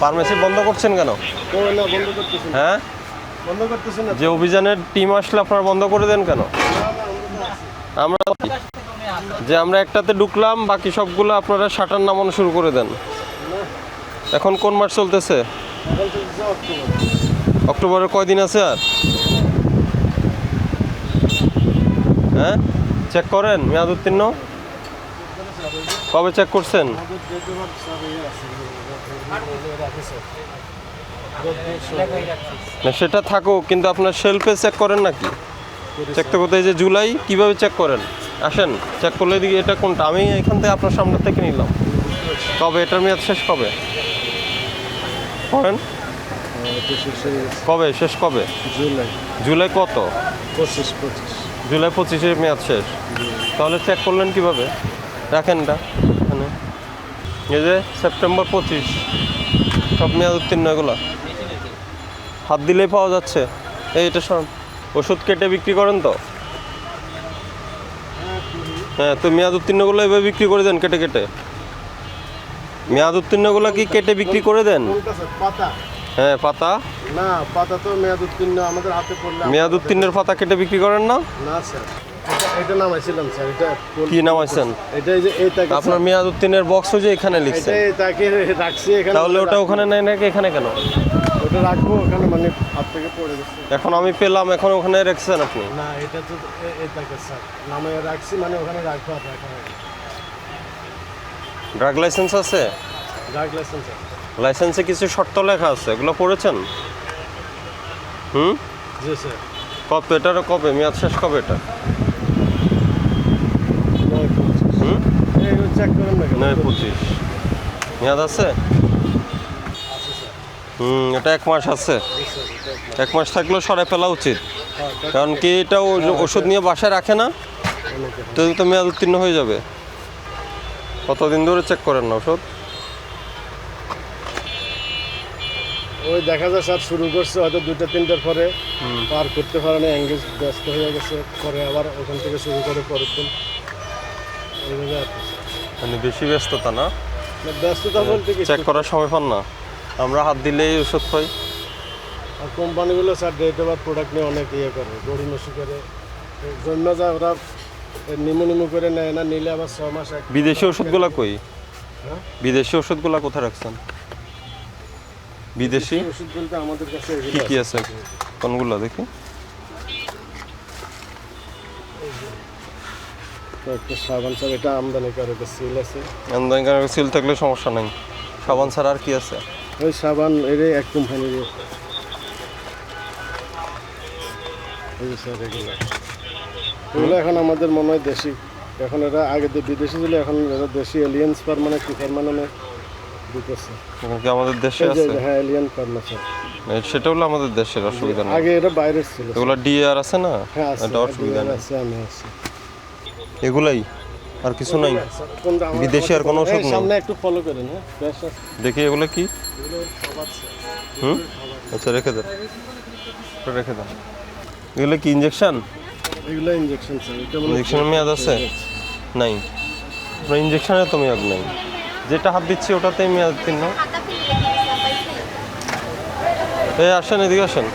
Pharmacy বন্ধ করছেন কেন? হ্যাঁ? যে অভিযানের টিম আসলে আপনারা বন্ধ করে দেন কেন? আমরা যে আমরা একটাতে ঢুকলাম বাকি সবগুলো আপনারা শাটার নামানো শুরু করে দেন। এখন কোন মাস চলতেছে? অক্টোবরের কয়দিন আছে আর? হ্যাঁ? চেক করেন মেয়াদ উত্তীর্ণ? কবে চেক করছেন? না সেটা থাকুক কিন্তু আপনার শেলফে চেক করেন নাকি? চেক তো কোথায় যে জুলাই কীভাবে চেক করেন? আসেন চেক করলে দিকে এটা কোনটা। আমি এখান থেকে আপনার সামনে থেকে নিলাম। কবে? এটার মেয়াদ শেষ কবে? করেন কবে? শেষ কবে? জুলাই। জুলাই কত? পঁচিশ পঁচিশ। জুলাই পঁচিশের মেয়াদ শেষ। তাহলে চেক করলেন কীভাবে? রাখেন এটা এখানে। এই যে সেপ্টেম্বর পঁচিশ সব মেয়াদ উত্তীর্ণ এগুলো। হাত দিলেই পাওয়া যাচ্ছে। এই এটা সব ওষুধ কেটে বিক্রি করেন তো? হ্যাঁ তো মেয়াদ উত্তীর্ণগুলো এভাবে বিক্রি করে দেন কেটে কেটে। মেয়াদ উত্তীর্ণগুলো কি কেটে বিক্রি করে দেন? পাতা হ্যাঁ পাতা। না পাতা তো মেয়াদ উত্তীর্ণ আমাদের হাতে পড়লে মেয়াদ উত্তীর্ণের পাতা কেটে বিক্রি করেন না? না স্যার। এটা- এটা নামাইছিলাম স্যার। এটা কোন- কি নামাইছেন এটা এই যে এই আপনার মেয়াদ উত্তীর্ণের বক্স যে এখানে এটা লিখছেন এই তাকে রাখছি এখানে। তাহলে ওটা ওখানে নেই নাকি এখানে কেন? ওটা রাখব ওখানে মানে হাত থেকে পড়ে গেছে। এখন আমি পেলাম এখন ওখানে রেখেছেন আপনি? না এটা তো এ- স্যার। নামে রাখছি মানে ওখানে রাখব আর রাখা ড্রাগ লাইসেন্স আছে? ড্রাগ লাইসেন্স কিছু শর্ত লেখা আছে এগুলো পড়েছেন? হুম? জি স্যার। কবে? এটারও কবে? মেয়াদ শেষ কবে এটা নয় পঁচিশ হুম এই চেক করেন না নয় পঁচিশ। মেয়াদ আছে? হুম এটা এক মাস আছে। এক মাস থাকলেও সরাই ফেলা উচিত। হ্যাঁ, কারণ কি এটা ও- ওষুধ নিয়ে বাসায় রাখে না তো তো মেয়াদ উত্তীর্ণ হয়ে যাবে। কতদিন ধরে চেক করেন না ওষুধ? ওই দেখা যায় স্যার শুরু করছে হয়তো দুইটা তিনটার পরে পার করতে পারে না এঙ্গেজ ব্যস্ত হয়ে গেছে পরে আবার ওখান থেকে শুরু করে পরের দিন। এইভাবে আর। মানে বেশি ব্যস্ততা না। ব্যস্ততা বলতে কি? চেক করার সময় পান না। আমরা হাত দিলেই ওষুধ পাই আর কোম্পানিগুলো স্যার ডেট ওভার প্রোডাক্ট নিয়ে অনেক ইয়ে করে গড়িমসি করে। জন্য যা ওরা নিমু নিমু করে নেয় না নিলে আবার ছ মাস এক বিদেশি ওষুধগুলা কই? হ্যাঁ? বিদেশি ওষুধগুলা কোথায় রাখছেন? বিদেশি ওষুধ বলতে আমাদের কাছে কি কি আছে? কোনগুলো দেখি। তো একটা সাবান স্যার এটা আমদানি করে সিল আছে। আমদানি সিল থাকলে সমস্যা নাই। সাবান ছাড়া আর কি আছে? ওই সাবান এর এক কোম্পানির এই স্যার এগুলো। এগুলো এখন আমাদের মনে হয় দেশি। এখন এরা আগে তো বিদেশি ছিল এখন এরা দেশি এলিয়েন্স পারমানেন্ট কি পারমানেন্ট দিতেছে আমাদের দেশে আছে? হ্যাঁ এলিয়েন স্যার। সেটা হলো আমাদের দেশের অসুবিধা আগে এটা বাইরের ছিল এগুলো ডিআর আছে না? হ্যাঁ এটা অসুবিধা আছে আমি আছি। এগুলাই আর কিছু নাই। বিদেশি আর কোনো ওষুধ নেই? সামনে একটু ফলো করেন হ্যাঁ? দেখি এগুলো কি? হুম? আচ্ছা রেখে দেন। রেখে দেন। এগুলো কি ইঞ্জেকশন এগুলো ইনজেকশন স্যার মেয়াদ আছে? নাই। আপনার ইঞ্জেকশনের তো মেয়াদ নেই। যেটা হাত দিচ্ছি ওটাতেই মেয়াদ উত্তীর্ণ। এই আসেন এদিকে আসেন।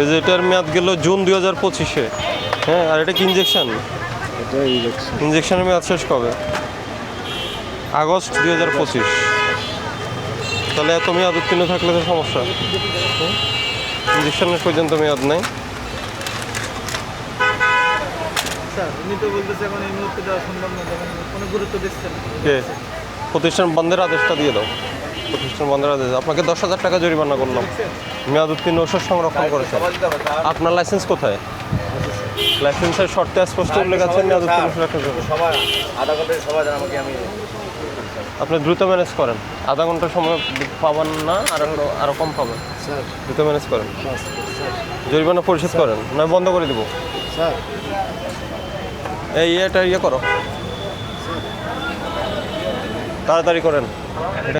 এই যে এটার মেয়াদ গেল জুন দুই হাজার পঁচিশে। হ্যাঁ আর এটা কি ইঞ্জেকশন এটা ইনজেকশন ইঞ্জেকশনের মেয়াদ শেষ কবে? আগস্ট দুই হাজার পঁচিশ। তাহলে এত মেয়াদ উত্তীর্ণ থাকলে তো সমস্যা। ইঞ্জেকশনের পর্যন্ত মেয়াদ নেই। স্যার উনি তো বলতেছে এখন এই মুহূর্তে দেওয়া সম্ভব না তখন কোনো গুরুত্ব দিচ্ছেন না। কে? প্রতিষ্ঠান বন্ধের আদেশটা দিয়ে দাও। প্রতিষ্ঠান বন্ধের আদেশ। আপনাকে দশ হাজার টাকা জরিমানা করলাম। মেয়াদ উত্তীর্ণ ওষুধ সংরক্ষণ করেছেন। আপনার লাইসেন্স কোথায়? লাইসেন্সের শর্তে স্পষ্ট উল্লেখ আছে সবাই আধা ঘন্টায় সবাই আমাকে আমি আপনি দ্রুত ম্যানেজ করেন। আধা ঘণ্টা সময় পাবেন না, আর আরও কম পাবেন। দ্রুত ম্যানেজ করেন। জরিমানা পরিশোধ করেন, নয় বন্ধ করে দেবো। এই ইয়েটা ইয়ে করো। তাড়াতাড়ি করেন।